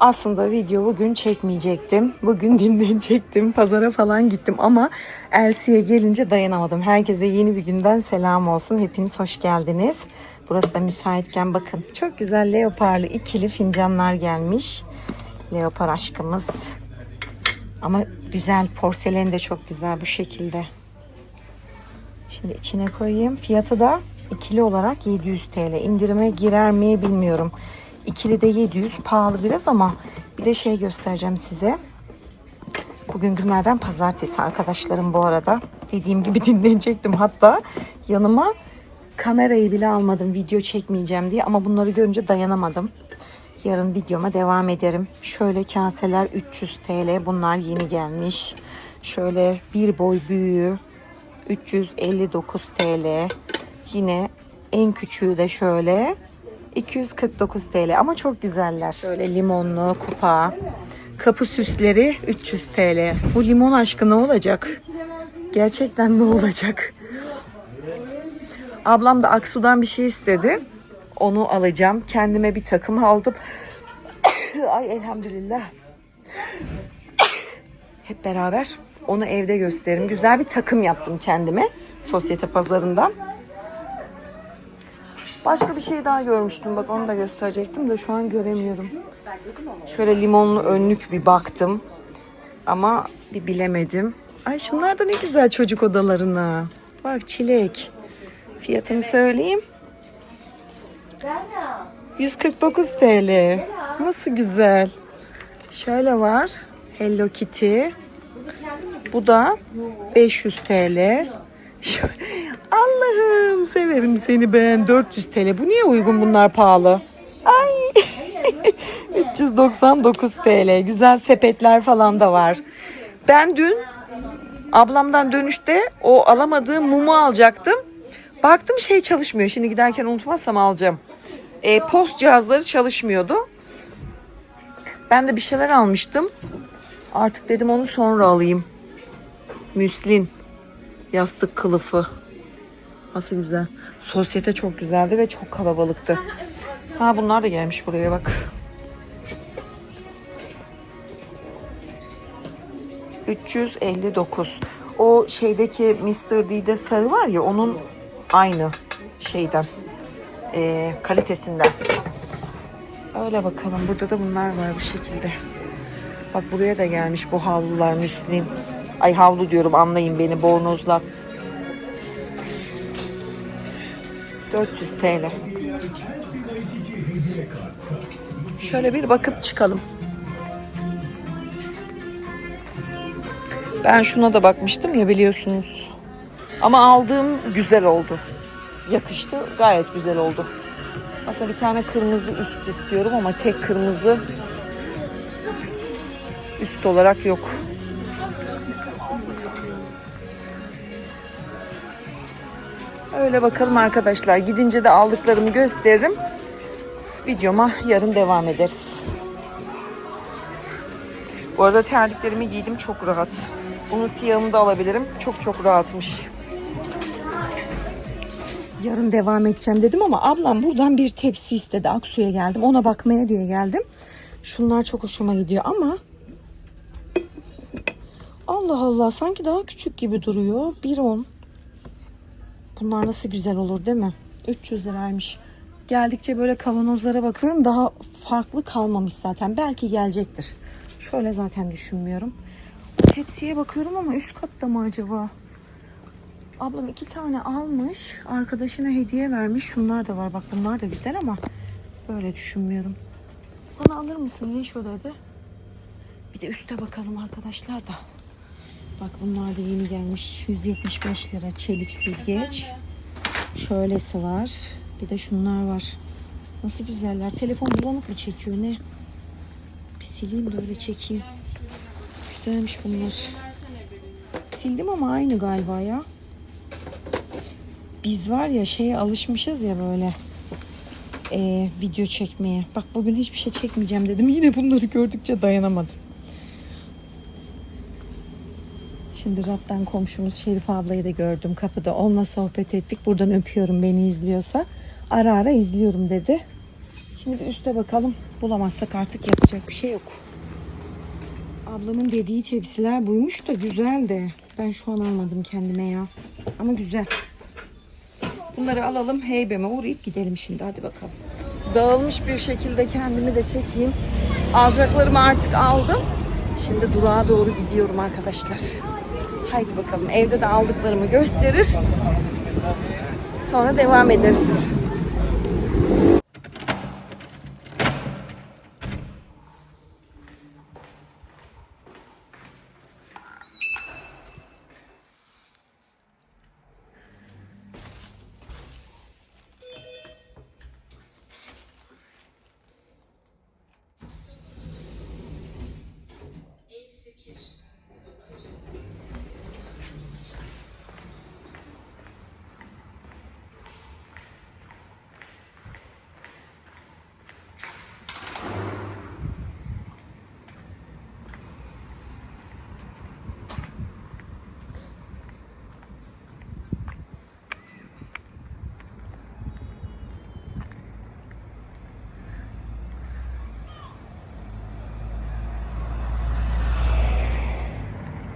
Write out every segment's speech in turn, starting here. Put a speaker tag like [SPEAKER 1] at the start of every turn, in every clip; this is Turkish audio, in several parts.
[SPEAKER 1] Aslında video bugün çekmeyecektim. Bugün dinlenecektim. Pazara falan gittim ama Elsie'ye gelince dayanamadım. Herkese yeni bir günden selam olsun. Hepiniz hoş geldiniz. Burası da müsaitken bakın. Çok güzel leoparlı ikili fincanlar gelmiş. Leopar aşkımız. Ama güzel porselen de çok güzel bu şekilde. Şimdi içine koyayım. Fiyatı da ikili olarak 700 TL. İndirime girer mi bilmiyorum. İkili de 700 pahalı biraz ama bir de şey göstereceğim size. Bugün günlerden pazartesi arkadaşlarım bu arada. Dediğim gibi dinlenecektim hatta yanıma kamerayı bile almadım video çekmeyeceğim diye ama bunları görünce dayanamadım. Yarın videoma devam ederim. Şöyle kaseler 300 TL bunlar yeni gelmiş. Şöyle bir boy büyüğü 359 TL. Yine en küçüğü de şöyle 249 TL ama çok güzeller. Şöyle limonlu kupa. Kapı süsleri 300 TL. Bu limon aşkı ne olacak? Gerçekten ne olacak? Ablam da Aksu'dan bir şey istedi. Onu alacağım. Kendime bir takım aldım. Ay elhamdülillah. Hep beraber onu evde gösteririm. Güzel bir takım yaptım kendime. Sosyete pazarından. Başka bir şey daha görmüştüm. Bak onu da gösterecektim de şu an göremiyorum. Şöyle limonlu önlük bir baktım. Ama bir bilemedim. Ay şunlar da ne güzel çocuk odalarına. Bak çilek. Fiyatını söyleyeyim. 149 TL. Nasıl güzel. Şöyle var. Hello Kitty. Bu da 500 TL. Allah'ım severim seni ben. 400 TL. Bu niye uygun bunlar pahalı? Ay. 399 TL. Güzel sepetler falan da var. Ben dün ablamdan dönüşte o alamadığım mumu alacaktım. Baktım şey çalışmıyor. Şimdi giderken unutmazsam alacağım. E, post cihazları çalışmıyordu. Ben de bir şeyler almıştım. Artık dedim onu sonra alayım. Müslin. Yastık kılıfı. Nasıl güzel. Sosyete çok güzeldi ve çok kalabalıktı. Ha bunlar da gelmiş buraya bak. 359. O şeydeki Mr. D'de sarı var ya onun aynı şeyden. Ee, kalitesinden. Öyle bakalım. Burada da bunlar var bu şekilde. Bak buraya da gelmiş bu havlular Müslin. Ay havlu diyorum anlayın beni bornozlar. 400 TL. Şöyle bir bakıp çıkalım. Ben şuna da bakmıştım ya biliyorsunuz. Ama aldığım güzel oldu. Yakıştı. Gayet güzel oldu. Aslında bir tane kırmızı üst istiyorum ama tek kırmızı üst olarak yok. Öyle bakalım arkadaşlar. Gidince de aldıklarımı gösteririm. Videoma yarın devam ederiz. Bu arada terliklerimi giydim çok rahat. Bunun siyahını da alabilirim. Çok çok rahatmış. Yarın devam edeceğim dedim ama ablam buradan bir tepsi istedi. Aksu'ya geldim. Ona bakmaya diye geldim. Şunlar çok hoşuma gidiyor ama Allah Allah sanki daha küçük gibi duruyor. 1.10 Bunlar nasıl güzel olur değil mi? 300 liraymış. Geldikçe böyle kavanozlara bakıyorum. Daha farklı kalmamış zaten. Belki gelecektir. Şöyle zaten düşünmüyorum. Tepsiye bakıyorum ama üst katta mı acaba? Ablam iki tane almış. Arkadaşına hediye vermiş. Şunlar da var. Bak bunlar da güzel ama böyle düşünmüyorum. Bana alır mısın? Ne dedi. Bir de üste bakalım arkadaşlar da. Bak bunlar da yeni gelmiş. 175 lira çelik süzgeç. Şöylesi var. Bir de şunlar var. Nasıl güzeller. Telefon bulanık mı çekiyor ne? Bir sileyim de öyle çekeyim. Güzelmiş bunlar. Sildim ama aynı galiba ya. Biz var ya şeye alışmışız ya böyle eee, video çekmeye. Bak bugün hiçbir şey çekmeyeceğim dedim. Yine bunları gördükçe dayanamadım. Şimdi Rab'dan komşumuz Şerif ablayı da gördüm kapıda. Onunla sohbet ettik. Buradan öpüyorum beni izliyorsa. Ara ara izliyorum dedi. Şimdi üste bakalım. Bulamazsak artık yapacak bir şey yok. Ablamın dediği tepsiler buymuş da güzel de. Ben şu an almadım kendime ya. Ama güzel. Bunları alalım heybeme uğrayıp gidelim şimdi hadi bakalım. Dağılmış bir şekilde kendimi de çekeyim. Alacaklarımı artık aldım. Şimdi durağa doğru gidiyorum arkadaşlar. Haydi bakalım evde de aldıklarımı gösterir. Sonra devam ederiz.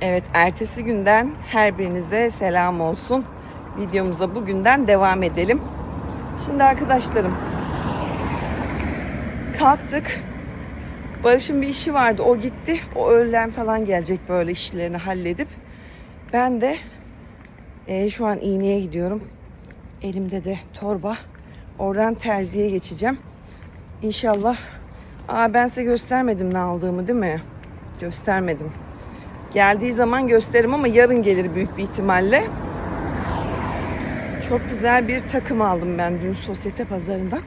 [SPEAKER 1] Evet, ertesi günden her birinize selam olsun. Videomuza bugünden devam edelim. Şimdi arkadaşlarım, kalktık. Barış'ın bir işi vardı, o gitti. O öğlen falan gelecek böyle işlerini halledip. Ben de e, şu an iğneye gidiyorum. Elimde de torba. Oradan terziye geçeceğim. İnşallah. Aa ben size göstermedim ne aldığımı değil mi? Göstermedim. Geldiği zaman gösteririm ama yarın gelir büyük bir ihtimalle. Çok güzel bir takım aldım ben dün sosyete pazarında.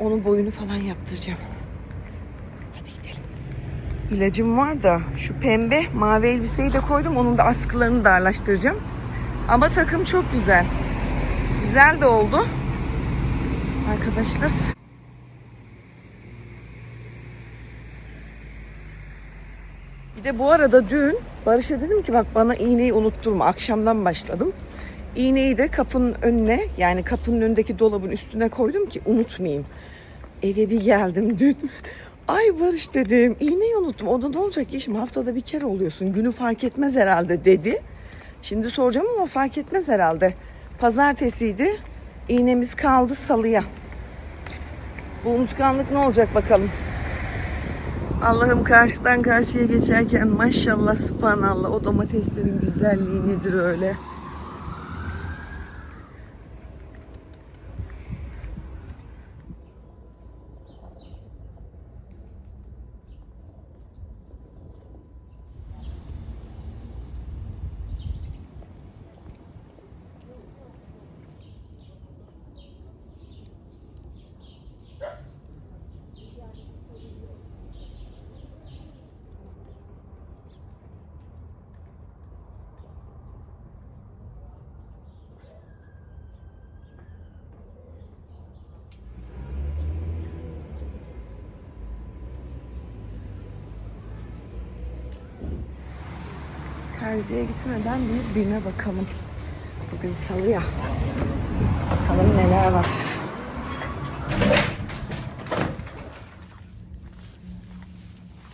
[SPEAKER 1] Onun boyunu falan yaptıracağım. Hadi gidelim. İlacım var da şu pembe mavi elbiseyi de koydum. Onun da askılarını darlaştıracağım. Ama takım çok güzel. Güzel de oldu. Arkadaşlar. De bu arada dün Barış'a dedim ki bak bana iğneyi unutturma. Akşamdan başladım. İğneyi de kapının önüne yani kapının önündeki dolabın üstüne koydum ki unutmayayım. Eve bir geldim dün. Ay Barış dedim iğneyi unuttum. O da ne olacak işim haftada bir kere oluyorsun. Günü fark etmez herhalde dedi. Şimdi soracağım ama fark etmez herhalde. Pazartesiydi. İğnemiz kaldı salıya. Bu unutkanlık ne olacak bakalım. Allah'ım karşıdan karşıya geçerken maşallah subhanallah o domateslerin güzelliği nedir öyle. Terziye gitmeden bir BİM'e bakalım. Bugün salı ya. Bakalım neler var.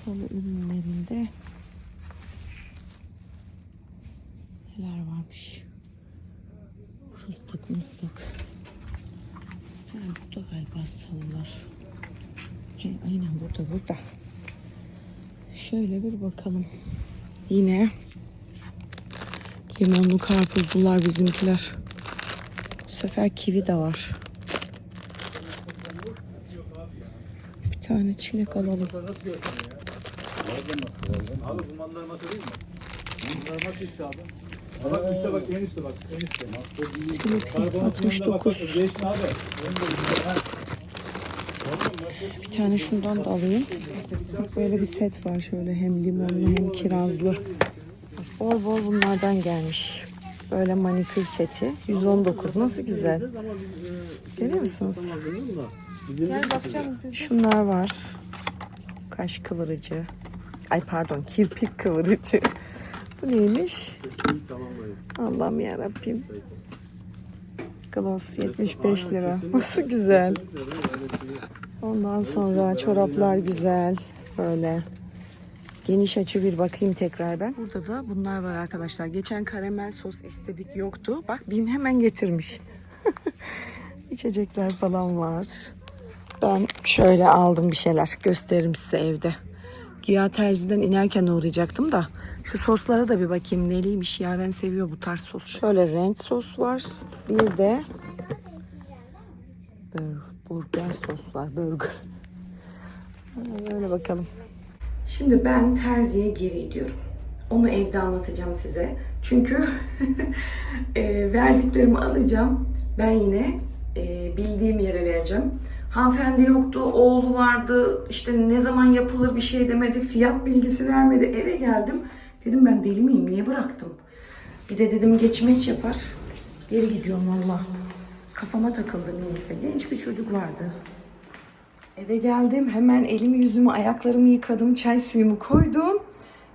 [SPEAKER 1] Salı ürünlerinde neler varmış? Fıstık mıstık. Ha, bu da galiba salılar. He, aynen burada burada. Şöyle bir bakalım. Yine limonlu karpuzlular bizimkiler. Bu sefer kivi de var. Bir tane çilek alalım.
[SPEAKER 2] Abi bu mallar masa değil mi? Bunlar masa işte abi. Ha Bak üstte bak en üstte bak en üstte.
[SPEAKER 1] Çilek
[SPEAKER 2] Karbonat
[SPEAKER 1] 69.
[SPEAKER 2] Geçme abi.
[SPEAKER 1] Bir tane şundan da alayım. Böyle bir set var şöyle hem limonlu hem kirazlı. Bol bol bunlardan gelmiş. Böyle manikür seti. 119 nasıl güzel. Görüyor musunuz? Şunlar var. Kaş kıvırıcı. Ay pardon kirpik kıvırıcı. Bu neymiş? Allah'ım yarabbim. Gloss 75 lira. Nasıl güzel. Ondan sonra çoraplar güzel. Böyle geniş açı bir bakayım tekrar ben. Burada da bunlar var arkadaşlar. Geçen karamel sos istedik yoktu. Bak Bim hemen getirmiş. İçecekler falan var. Ben şöyle aldım bir şeyler. Gösteririm size evde. Güya terziden inerken uğrayacaktım da. Şu soslara da bir bakayım neliymiş. Yaren seviyor bu tarz sos. Şöyle renk sos var. Bir de bur- burger sos var. Burger. Öyle bakalım. Şimdi ben terziye geri gidiyorum. Onu evde anlatacağım size. Çünkü e, verdiklerimi alacağım. Ben yine e, bildiğim yere vereceğim. Hanımefendi yoktu, oğlu vardı. İşte ne zaman yapılır bir şey demedi. Fiyat bilgisi vermedi. Eve geldim. Dedim ben deli miyim? Niye bıraktım? Bir de dedim geçmeç yapar. Geri gidiyorum valla. Kafama takıldı niyeyse. Genç bir çocuk vardı. Eve geldim. Hemen elimi yüzümü ayaklarımı yıkadım. Çay suyumu koydum.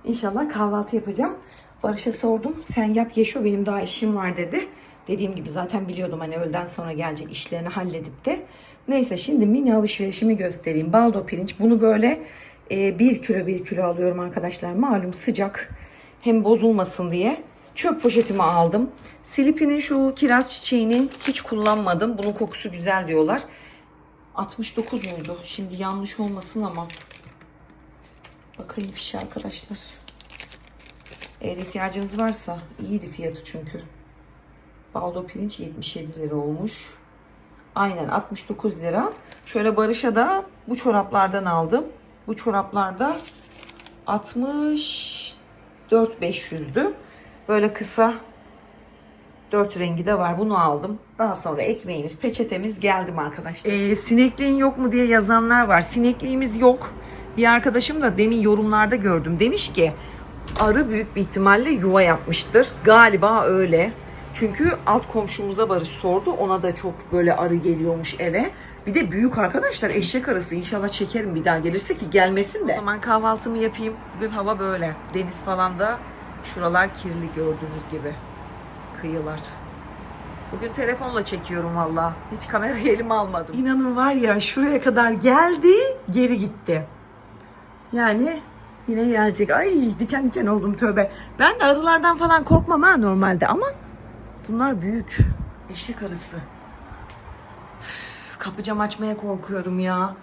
[SPEAKER 1] İnşallah kahvaltı yapacağım. Barış'a sordum. Sen yap Yeşo benim daha işim var dedi. Dediğim gibi zaten biliyordum hani öğleden sonra gelecek işlerini halledip de. Neyse şimdi mini alışverişimi göstereyim. Baldo pirinç. Bunu böyle e, bir kilo bir kilo alıyorum arkadaşlar. Malum sıcak. Hem bozulmasın diye. Çöp poşetimi aldım. Silipi'nin şu kiraz çiçeğini hiç kullanmadım. Bunun kokusu güzel diyorlar. 69 muydu? Şimdi yanlış olmasın ama. Bakayım fişe arkadaşlar. Eğer ihtiyacınız varsa iyiydi fiyatı çünkü. Baldo pirinç 77 lira olmuş. Aynen 69 lira. Şöyle Barış'a da bu çoraplardan aldım. Bu çoraplarda 64 500'dü. Böyle kısa Dört rengi de var. Bunu aldım. Daha sonra ekmeğimiz, peçetemiz geldim arkadaşlar. Ee, sinekliğin yok mu diye yazanlar var. Sinekliğimiz yok. Bir arkadaşım da demin yorumlarda gördüm. Demiş ki arı büyük bir ihtimalle yuva yapmıştır. Galiba öyle. Çünkü alt komşumuza Barış sordu. Ona da çok böyle arı geliyormuş eve. Bir de büyük arkadaşlar eşek arısı. İnşallah çekerim bir daha gelirse ki gelmesin de. O zaman kahvaltımı yapayım. Bugün hava böyle. Deniz falan da şuralar kirli gördüğünüz gibi kıyılar. Bugün telefonla çekiyorum valla. Hiç kamerayı elime almadım. İnanın var ya şuraya kadar geldi, geri gitti. Yani yine gelecek. Ay diken diken oldum tövbe. Ben de arılardan falan korkmam ha normalde ama bunlar büyük. Eşek arısı. Üf, kapı cam açmaya korkuyorum ya.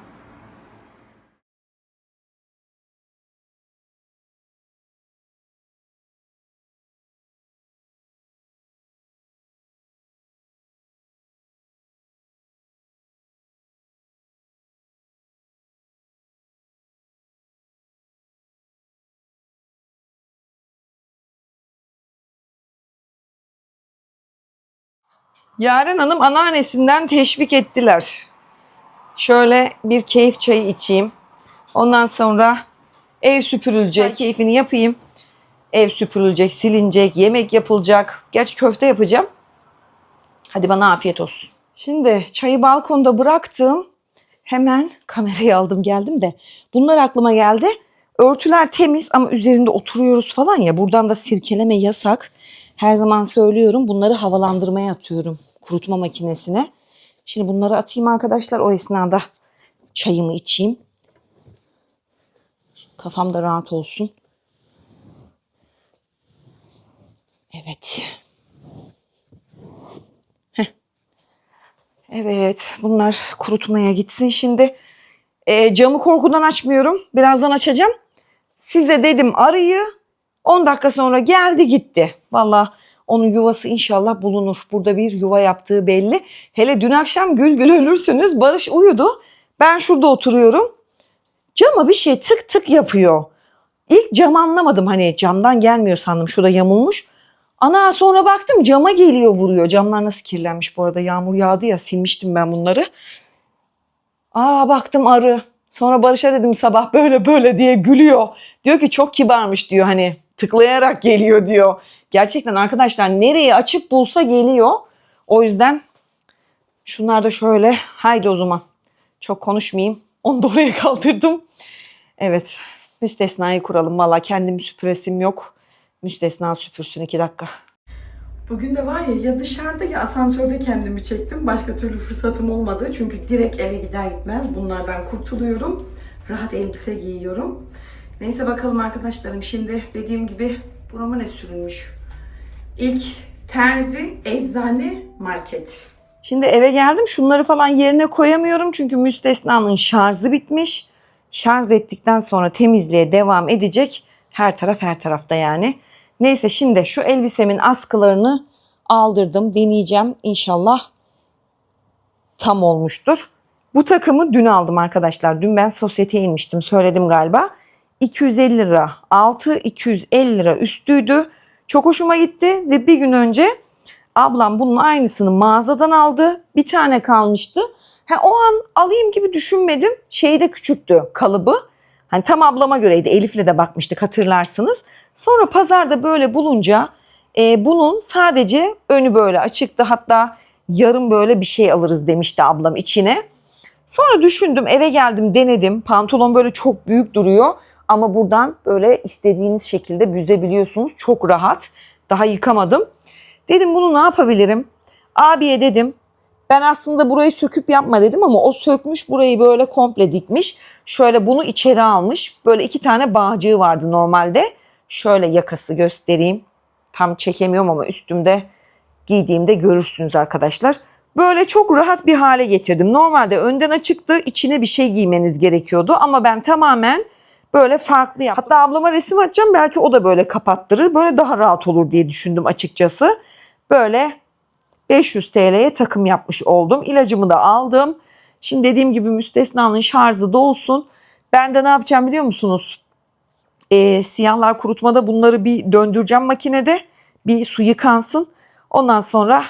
[SPEAKER 1] Yaren Hanım anneannesinden teşvik ettiler. Şöyle bir keyif çayı içeyim. Ondan sonra ev süpürülecek, keyfini yapayım. Ev süpürülecek, silinecek, yemek yapılacak. Gerçi köfte yapacağım. Hadi bana afiyet olsun. Şimdi çayı balkonda bıraktım. Hemen kamerayı aldım geldim de. Bunlar aklıma geldi. Örtüler temiz ama üzerinde oturuyoruz falan ya. Buradan da sirkeleme yasak. Her zaman söylüyorum bunları havalandırmaya atıyorum kurutma makinesine. Şimdi bunları atayım arkadaşlar. O esnada çayımı içeyim. Kafam da rahat olsun. Evet. Heh. Evet bunlar kurutmaya gitsin şimdi. E, camı korkudan açmıyorum. Birazdan açacağım. Size dedim arıyı 10 dakika sonra geldi gitti. Valla onun yuvası inşallah bulunur. Burada bir yuva yaptığı belli. Hele dün akşam gül gül ölürsünüz. Barış uyudu. Ben şurada oturuyorum. Cama bir şey tık tık yapıyor. İlk cam anlamadım hani camdan gelmiyor sandım. Şurada yamulmuş. Ana sonra baktım cama geliyor vuruyor. Camlar nasıl kirlenmiş bu arada yağmur yağdı ya silmiştim ben bunları. Aa baktım arı. Sonra Barış'a dedim sabah böyle böyle diye gülüyor. Diyor ki çok kibarmış diyor hani tıklayarak geliyor diyor. Gerçekten arkadaşlar nereye açıp bulsa geliyor. O yüzden şunlar da şöyle haydi o zaman. Çok konuşmayayım. Onu da oraya kaldırdım. Evet müstesnayı kuralım. Valla kendim süpüresim yok. Müstesna süpürsün iki dakika. Bugün de var ya ya dışarıda ya asansörde kendimi çektim. Başka türlü fırsatım olmadı. Çünkü direkt eve gider gitmez bunlardan kurtuluyorum. Rahat elbise giyiyorum. Neyse bakalım arkadaşlarım. Şimdi dediğim gibi burama ne sürülmüş? İlk terzi, eczane, market. Şimdi eve geldim. Şunları falan yerine koyamıyorum. Çünkü müstesnanın şarjı bitmiş. Şarj ettikten sonra temizliğe devam edecek. Her taraf her tarafta yani. Neyse şimdi şu elbisemin askılarını aldırdım. Deneyeceğim. İnşallah tam olmuştur. Bu takımı dün aldım arkadaşlar. Dün ben sosyeteye inmiştim. Söyledim galiba. 250 lira altı, 250 lira üstüydü. Çok hoşuma gitti ve bir gün önce ablam bunun aynısını mağazadan aldı. Bir tane kalmıştı. Ha, o an alayım gibi düşünmedim. Şeyi de küçüktü kalıbı. Hani tam ablama göreydi. Elif'le de bakmıştık hatırlarsınız. Sonra pazarda böyle bulunca e, bunun sadece önü böyle açıktı. Hatta yarım böyle bir şey alırız demişti ablam içine. Sonra düşündüm eve geldim denedim. Pantolon böyle çok büyük duruyor. Ama buradan böyle istediğiniz şekilde büzebiliyorsunuz. Çok rahat. Daha yıkamadım. Dedim bunu ne yapabilirim? Abiye dedim ben aslında burayı söküp yapma dedim ama o sökmüş burayı böyle komple dikmiş. Şöyle bunu içeri almış. Böyle iki tane bağcığı vardı normalde. Şöyle yakası göstereyim. Tam çekemiyorum ama üstümde giydiğimde görürsünüz arkadaşlar. Böyle çok rahat bir hale getirdim. Normalde önden açıktı. içine bir şey giymeniz gerekiyordu ama ben tamamen böyle farklı yaptım. Hatta ablama resim atacağım belki o da böyle kapattırır. Böyle daha rahat olur diye düşündüm açıkçası. Böyle 500 TL'ye takım yapmış oldum. İlacımı da aldım. Şimdi dediğim gibi müstesnanın şarjı dolsun. Ben de ne yapacağım biliyor musunuz? Ee, siyahlar kurutmada bunları bir döndüreceğim makinede. Bir su yıkansın. Ondan sonra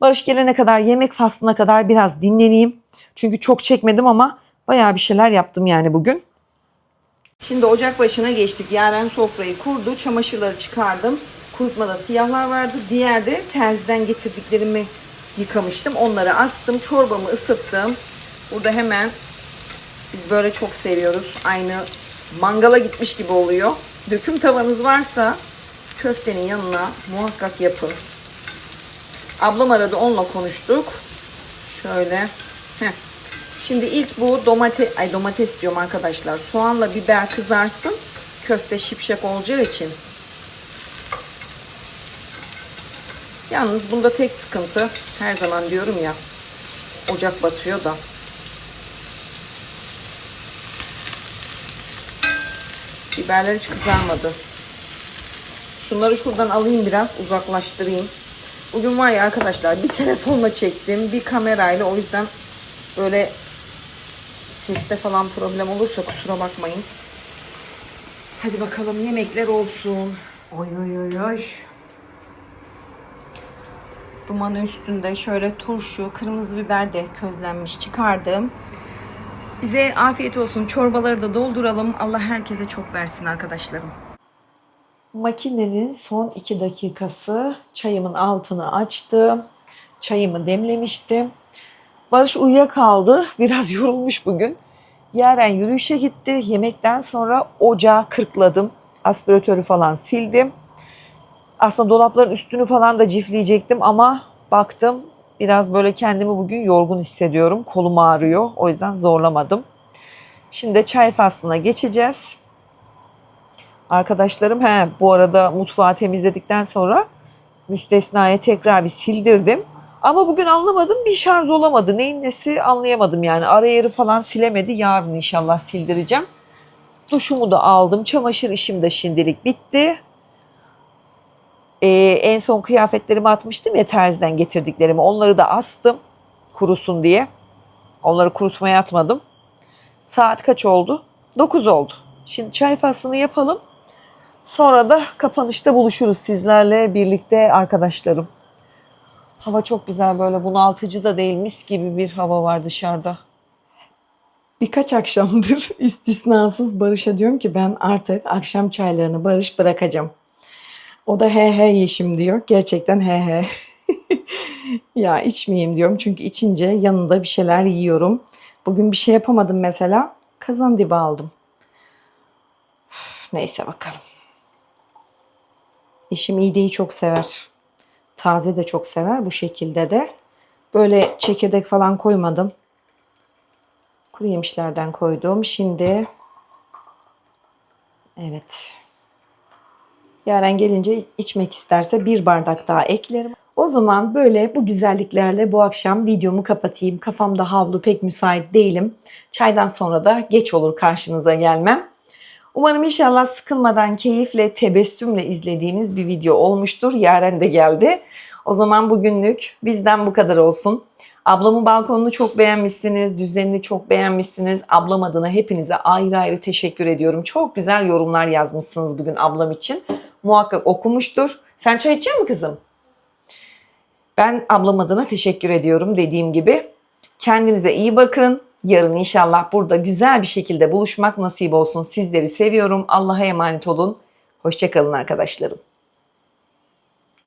[SPEAKER 1] Barış gelene kadar yemek faslına kadar biraz dinleneyim. Çünkü çok çekmedim ama bayağı bir şeyler yaptım yani bugün. Şimdi ocak başına geçtik. Yaren sofrayı kurdu. Çamaşırları çıkardım. Kurutmada siyahlar vardı. Diğer de terziden getirdiklerimi yıkamıştım. Onları astım. Çorbamı ısıttım. Burada hemen biz böyle çok seviyoruz. Aynı mangala gitmiş gibi oluyor. Döküm tavanız varsa köftenin yanına muhakkak yapın. Ablam aradı onunla konuştuk. Şöyle. Heh. Şimdi ilk bu domates, ay domates diyorum arkadaşlar. Soğanla biber kızarsın. Köfte şipşak olacağı için. Yalnız bunda tek sıkıntı her zaman diyorum ya ocak batıyor da. Biberler hiç kızarmadı. Şunları şuradan alayım biraz uzaklaştırayım. Bugün var ya arkadaşlar bir telefonla çektim bir kamerayla o yüzden böyle seste falan problem olursa kusura bakmayın. Hadi bakalım yemekler olsun. Oy oy oy oy. Dumanı üstünde şöyle turşu, kırmızı biber de közlenmiş çıkardım. Bize afiyet olsun. Çorbaları da dolduralım. Allah herkese çok versin arkadaşlarım. Makinenin son iki dakikası. Çayımın altını açtım. Çayımı demlemiştim. Barış uyuyakaldı. Biraz yorulmuş bugün. Yaren yürüyüşe gitti. Yemekten sonra ocağı kırkladım. Aspiratörü falan sildim. Aslında dolapların üstünü falan da cifleyecektim ama baktım biraz böyle kendimi bugün yorgun hissediyorum. Kolum ağrıyor. O yüzden zorlamadım. Şimdi çay faslına geçeceğiz. Arkadaşlarım he bu arada mutfağı temizledikten sonra müstesnaya tekrar bir sildirdim. Ama bugün anlamadım bir şarj olamadı. Neyin nesi anlayamadım yani. Ara yeri falan silemedi. Yarın inşallah sildireceğim. Duşumu da aldım. Çamaşır işim de şimdilik bitti. Ee, en son kıyafetlerimi atmıştım ya terziden getirdiklerimi. Onları da astım kurusun diye. Onları kurutmaya atmadım. Saat kaç oldu? 9 oldu. Şimdi çay faslını yapalım. Sonra da kapanışta buluşuruz sizlerle birlikte arkadaşlarım. Hava çok güzel böyle bunaltıcı da değil mis gibi bir hava var dışarıda. Birkaç akşamdır istisnasız Barış'a diyorum ki ben artık akşam çaylarını Barış bırakacağım. O da he he yeşim diyor. Gerçekten he he. ya içmeyeyim diyorum çünkü içince yanında bir şeyler yiyorum. Bugün bir şey yapamadım mesela. Kazan dibi aldım. Neyse bakalım. Eşim iğdeyi çok sever. Taze de çok sever bu şekilde de. Böyle çekirdek falan koymadım. Kuru yemişlerden koydum. Şimdi evet. Yaren gelince içmek isterse bir bardak daha eklerim. O zaman böyle bu güzelliklerle bu akşam videomu kapatayım. Kafamda havlu pek müsait değilim. Çaydan sonra da geç olur karşınıza gelmem. Umarım inşallah sıkılmadan, keyifle, tebessümle izlediğiniz bir video olmuştur. Yaren de geldi. O zaman bugünlük bizden bu kadar olsun. Ablamın balkonunu çok beğenmişsiniz, düzenini çok beğenmişsiniz. Ablam adına hepinize ayrı ayrı teşekkür ediyorum. Çok güzel yorumlar yazmışsınız bugün ablam için. Muhakkak okumuştur. Sen çay içecek misin kızım? Ben ablam adına teşekkür ediyorum dediğim gibi. Kendinize iyi bakın. Yarın inşallah burada güzel bir şekilde buluşmak nasip olsun. Sizleri seviyorum. Allah'a emanet olun. Hoşçakalın arkadaşlarım.